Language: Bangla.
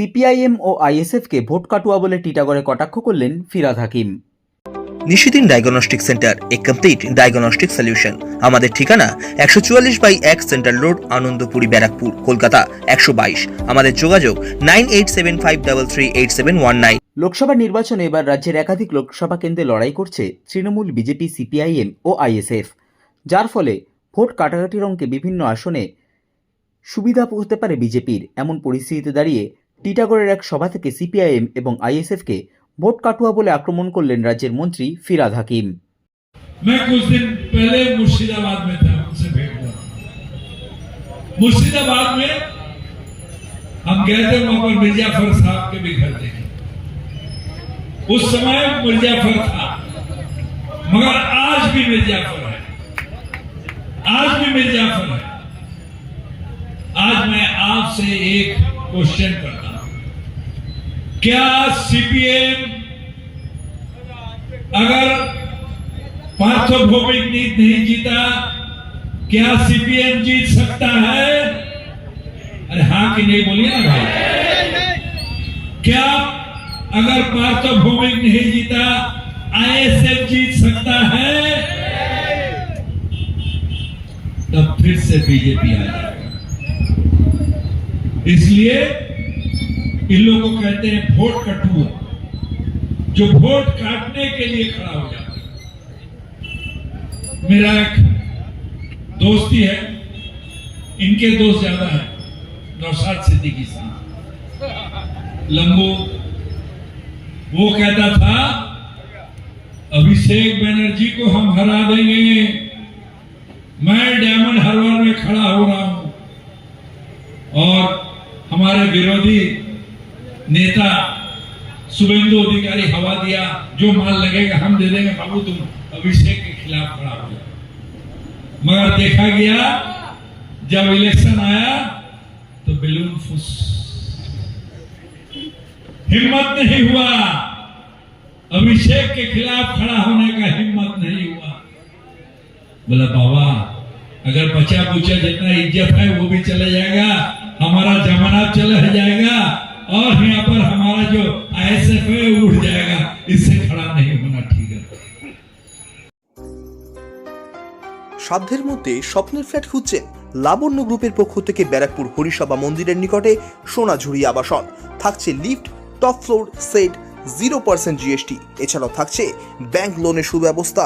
সিপিআইএম ও আইএসএফকে ভোট কাটুয়া বলে টিটাগড়ে কটাক্ষ করলেন ফিরাদ হাকিম। নিশিদিন ডায়াগনস্টিক সেন্টার এ কমপ্লিট ডায়াগনস্টিক সলিউশন আমাদের ঠিকানা একশো চুয়াল্লিশ বাই এক সেন্ট্রাল রোড আনন্দপুরি ব্যারাকপুর কলকাতা একশো বাইশ। আমাদের যোগাযোগ nine eight seven five double three eight seven one nine. Lok Sabha নির্বাচনে এবার রাজ্যের একাধিক লোকসভা কেন্দ্রে লড়াই করছে তৃণমূল বিজেপি সিপিআইএম ও আইএসএফ। যার ফলে ভোট কাটাকাটির অঙ্কে বিভিন্ন আসনে সুবিধা হতে পারে বিজেপির। এমন পরিস্থিতিতে দাঁড়িয়ে টিটাগড়ের এক সভা থেকে সিপিআইএম এবং আইএসএফকে ভোট কাটুয়া বলে আক্রমণ করলেন রাজ্যের মন্ত্রী ফিরাদ হাকিম मैं कुछ दिन पहले मुर्शिदाबाद में था उनसे भेंट हुआ मुर्शिदाबाद में हम गए थे वहां पर मिर्जाफर साहब के भी घर देखे उस समय मिर्जाफर था मगर आज भी मिर्जाफर है आज भी मिर्जाफर है आज मैं आपसे एक क्वेश्चन करता हूँ। क्या सीपीएम अगर पार्थोभौमिक नीति नहीं जीता, क्या सीपीएम जीत सकता है? अरे हाँ कि नहीं बोलिए ना भाई। क्या अगर पार्थोभौमिक नहीं जीता आईएसएफ जीत सकता है? तब फिर से बीजेपी आ जाएगा इसलिए इन लोगों को कहते हैं वोट कटुआ जो वोट काटने के लिए खड़ा हो जाता है। मेरा एक दोस्ती है, इनके दोस्त ज़्यादा है, नौशाद सिद्दीकी साहब लंबू, वो कहता था, अभिषेक बनर्जी को हम हरा देंगे, मैं डायमंड हार्बर में खड़ा हो रहा विरोधी नेता शुभेंदु अधिकारी हवा दिया, जो माल लगेगा हम दे देंगे, बाबू तुम अभिषेक के खिलाफ खड़ा हो मगर देखा गया, जब इलेक्शन आया तो बैलून फुस। हिम्मत नहीं हुआ। अभिषेक के खिलाफ खड़ा होने का हिम्मत नहीं हुआ। बोला, बाबा अगर बचा बुचा जितना इज्जत है वो भी चला जाएगा हमारा जमानत चला जाएगा और यहाँ पर हमारा जो आईएसएफ है वो उठ जाएगा इससे खड़ा नहीं होना ठीक है সাধ্যের মধ্যে স্বপ্নের ফ্ল্যাট খুঁজছেন লাবণ্য গ্রুপের পক্ষ থেকে ব্যারাকপুর হরিসভা মন্দিরের নিকটে সোনাঝুরি আবাসন থাকছে lift top floor set zero percent GST এছাড়াও থাকছে ব্যাংক লোনের সুব্যবস্থা